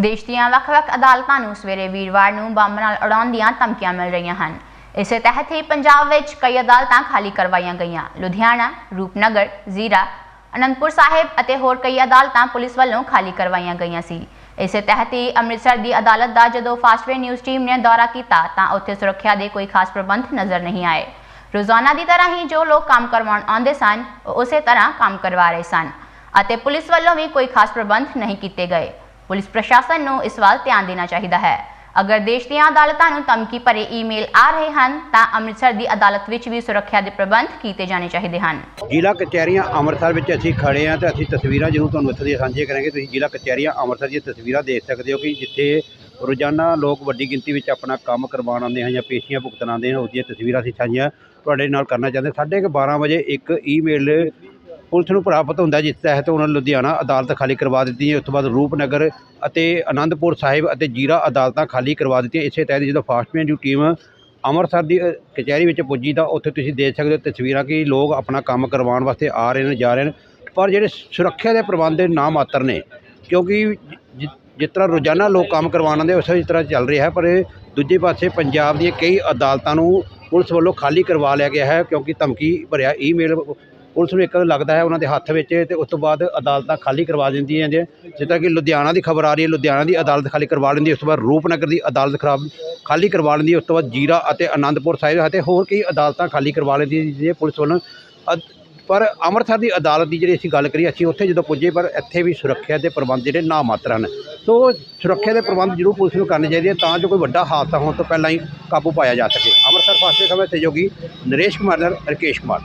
ਦੇਸ਼ ਦੀਆਂ ਵੱਖ-ਵੱਖ ਅਦਾਲਤਾਂ ਨੂੰ ਸਵੇਰੇ ਵੀਰਵਾਰ ਨੂੰ ਬੰਬ ਨਾਲ ਉਡਾਉਣ ਦੀਆਂ ਧਮਕੀਆਂ ਮਿਲ ਰਹੀਆਂ ਹਨ। ਇਸੇ ਤਹਿਤ ਹੀ ਪੰਜਾਬ ਵਿੱਚ ਕਈ ਅਦਾਲਤਾਂ ਖਾਲੀ ਕਰਵਾਈਆਂ ਗਈਆਂ। ਲੁਧਿਆਣਾ, ਰੂਪਨਗਰ, ਜ਼ੀਰਾ, ਅਨੰਦਪੁਰ ਸਾਹਿਬ ਅਤੇ ਹੋਰ ਕਈ ਅਦਾਲਤਾਂ ਪੁਲਿਸ ਵੱਲੋਂ ਖਾਲੀ ਕਰਵਾਈਆਂ ਗਈਆਂ ਸੀ। ਇਸੇ ਤਹਿਤ ਹੀ ਅੰਮ੍ਰਿਤਸਰ ਦੀ ਅਦਾਲਤ ਦਾ ਜਦੋਂ ਫਾਸਟਵੇ ਨਿਊਜ਼ ਟੀਮ ਨੇ ਦੌਰਾ ਕੀਤਾ, ਤਾਂ ਉੱਥੇ ਸੁਰੱਖਿਆ ਦੇ ਕੋਈ ਖਾਸ ਪ੍ਰਬੰਧ ਨਜ਼ਰ ਨਹੀਂ ਆਏ। ਰੋਜ਼ਾਨਾ ਦੀ ਤਰ੍ਹਾਂ ਹੀ ਜੋ ਲੋਕ ਕੰਮ ਕਰਵਾਉਣ ਆਉਂਦੇ ਸਨ, ਉਹ ਉਸੇ ਤਰ੍ਹਾਂ ਕੰਮ ਕਰਵਾ ਰਹੇ ਸਨ ਅਤੇ ਪੁਲਿਸ ਵੱਲੋਂ ਵੀ ਕੋਈ ਖਾਸ ਪ੍ਰਬੰਧ ਨਹੀਂ ਕੀਤੇ ਗਏ। ਪੁਲਿਸ ਪ੍ਰਸ਼ਾਸਨ ਨੂੰ ਇਸ ਵੱਲ ਧਿਆਨ ਦੇਣਾ ਚਾਹੀਦਾ ਹੈ। ਅਗਰ ਦੇਸ਼ ਦੀਆਂ ਅਦਾਲਤਾਂ ਨੂੰ ਧਮਕੀ ਭਰੇ ਈਮੇਲ ਆ ਰਹੇ ਹਨ, ਤਾਂ ਅੰਮ੍ਰਿਤਸਰ ਦੀ ਅਦਾਲਤ ਵਿੱਚ ਵੀ ਸੁਰੱਖਿਆ ਦੇ ਪ੍ਰਬੰਧ ਕੀਤੇ ਜਾਣੇ ਚਾਹੀਦੇ ਹਨ। ਜ਼ਿਲ੍ਹਾ ਕਚਹਿਰੀਆਂ ਅੰਮ੍ਰਿਤਸਰ ਵਿੱਚ ਅਸੀਂ ਖੜੇ ਹਾਂ ਤੇ ਅਸੀਂ ਤਸਵੀਰਾਂ ਜ਼ਰੂਰ ਤੁਹਾਨੂੰ ਇੱਥੇ ਦੀਆਂ ਸਾਂਝੀਆਂ ਕਰਾਂਗੇ। ਤੁਸੀਂ ਜ਼ਿਲ੍ਹਾ ਕਚਹਿਰੀਆਂ ਅੰਮ੍ਰਿਤਸਰ ਦੀਆਂ ਤਸਵੀਰਾਂ ਦੇਖ ਸਕਦੇ ਹੋ ਕਿ ਜਿੱਥੇ ਰੋਜ਼ਾਨਾ ਲੋਕ ਵੱਡੀ ਗਿਣਤੀ ਵਿੱਚ ਆਪਣਾ ਕੰਮ ਕਰਵਾਉਣ ਆਉਂਦੇ ਹਨ ਜਾਂ ਪੇਸ਼ੀਆਂ ਭੁਗਤਣ ਆਉਂਦੇ ਹਨ, ਉਸ ਦੀਆਂ ਤਸਵੀਰਾਂ ਅਸੀਂ ਸਾਂਝੀਆਂ ਤੁਹਾਡੇ ਨਾਲ ਕਰਨਾ ਚਾਹੁੰਦੇ ਸਾਢੇ ਕੁ 12 ਵਜੇ ਇੱਕ ਈਮੇਲ ਪੁਲਿਸ ਨੂੰ ਪ੍ਰਾਪਤ ਹੁੰਦਾ ਜਿਸ ਤਹਿਤ ਉਹਨਾਂ ਲੁਧਿਆਣਾ ਅਦਾਲਤ ਖਾਲੀ ਕਰਵਾ ਦਿੱਤੀ ਹੈ। ਉਸ ਤੋਂ ਬਾਅਦ ਰੂਪਨਗਰ ਅਤੇ ਆਨੰਦਪੁਰ ਸਾਹਿਬ ਅਤੇ ਜੀਰਾ ਅਦਾਲਤਾਂ ਖਾਲੀ ਕਰਵਾ ਦਿੱਤੀਆਂ। ਇਸੇ ਤਹਿਤ ਜਦੋਂ ਫਾਸਟਮੈਨ ਦੀ ਟੀਮ ਅੰਮ੍ਰਿਤਸਰ ਦੀ ਕਚਹਿਰੀ ਵਿੱਚ ਪੁੱਜੀ ਤਾਂ ਉੱਥੇ ਤੁਸੀਂ ਦੇਖ ਸਕਦੇ ਹੋ ਤਸਵੀਰਾਂ ਕਿ ਲੋਕ ਆਪਣਾ ਕੰਮ ਕਰਵਾਉਣ ਵਾਸਤੇ ਆ ਰਹੇ ਨੇ, ਜਾ ਰਹੇ ਨੇ। ਪਰ ਜਿਹੜੇ ਸੁਰੱਖਿਆ ਦੇ ਪ੍ਰਬੰਧ ਦੇ ਨਾ ਮਾਤਰ ਨੇ, ਕਿਉਂਕਿ ਜਿ- ਜਿਸ ਤਰ੍ਹਾਂ ਰੋਜ਼ਾਨਾ ਲੋਕ ਕੰਮ ਕਰਵਾਉਣ ਆਉਂਦੇ, ਉਸੇ ਤਰ੍ਹਾਂ ਚੱਲ ਰਿਹਾ ਹੈ। ਪਰ ਦੂਜੇ ਪਾਸੇ ਪੰਜਾਬ ਦੀਆਂ ਕਈ ਅਦਾਲਤਾਂ ਨੂੰ ਪੁਲਿਸ ਵੱਲੋਂ ਖਾਲੀ ਕਰਵਾ ਲਿਆ ਗਿਆ ਹੈ, ਕਿਉਂਕਿ ਧਮਕੀ ਭਰਿਆ ਈਮੇਲ ਪੁਲਿਸ ਨੂੰ ਇੱਕ ਲੱਗਦਾ ਹੈ ਉਹਨਾਂ ਦੇ ਹੱਥ ਵਿੱਚ ਤੇ ਉਸ ਤੋਂ ਬਾਅਦ ਅਦਾਲਤਾਂ ਖਾਲੀ ਕਰਵਾ ਦਿੰਦੀਆਂ ਜੇ, ਜਿੱਦਾਂ ਕਿ ਲੁਧਿਆਣਾ ਦੀ ਖਬਰ ਆ ਰਹੀ ਹੈ, ਲੁਧਿਆਣਾ ਦੀ ਅਦਾਲਤ ਖਾਲੀ ਕਰਵਾ ਲੈਂਦੀ ਉਸ ਤੋਂ ਬਾਅਦ ਰੂਪਨਗਰ ਦੀ ਅਦਾਲਤ ਖਰਾਬ ਖਾਲੀ ਕਰਵਾ ਲੈਂਦੀ ਉਸ ਤੋਂ ਬਾਅਦ ਜੀਰਾ ਅਤੇ ਆਨੰਦਪੁਰ ਸਾਹਿਬ ਅਤੇ ਹੋਰ ਕਈ ਅਦਾਲਤਾਂ ਖਾਲੀ ਕਰਵਾ ਲੈਂਦੀ ਹੈ ਜੇ ਪੁਲਿਸ ਵੱਲੋਂ। ਪਰ ਅੰਮ੍ਰਿਤਸਰ ਦੀ ਅਦਾਲਤ ਦੀ ਜਿਹੜੀ ਅਸੀਂ ਗੱਲ ਕਰੀਏ, ਅਸੀਂ ਉੱਥੇ ਜਦੋਂ ਪੁੱਜੇ, ਪਰ ਇੱਥੇ ਵੀ ਸੁਰੱਖਿਆ ਦੇ ਪ੍ਰਬੰਧ ਜਿਹੜੇ ਨਾ ਮਾਤਰ ਹਨ। ਸੋ ਸੁਰੱਖਿਆ ਦੇ ਪ੍ਰਬੰਧ ਜ਼ਰੂਰ ਪੁਲਿਸ ਨੂੰ ਕਰਨੇ ਚਾਹੀਦੇ ਆ, ਤਾਂ ਜੋ ਕੋਈ ਵੱਡਾ ਹਾਦਸਾ ਹੋਣ ਤੋਂ ਪਹਿਲਾਂ ਹੀ ਕਾਬੂ ਪਾਇਆ ਜਾ ਸਕੇ। ਅੰਮ੍ਰਿਤਸਰ ਫਾਸਟਵੇ ਖਬਰ ਸਹਿਯੋਗੀ ਨਰੇਸ਼ ਕੁਮਾਰ ਨਾਲ ਰਕੇਸ਼ ਕੁਮਾਰ।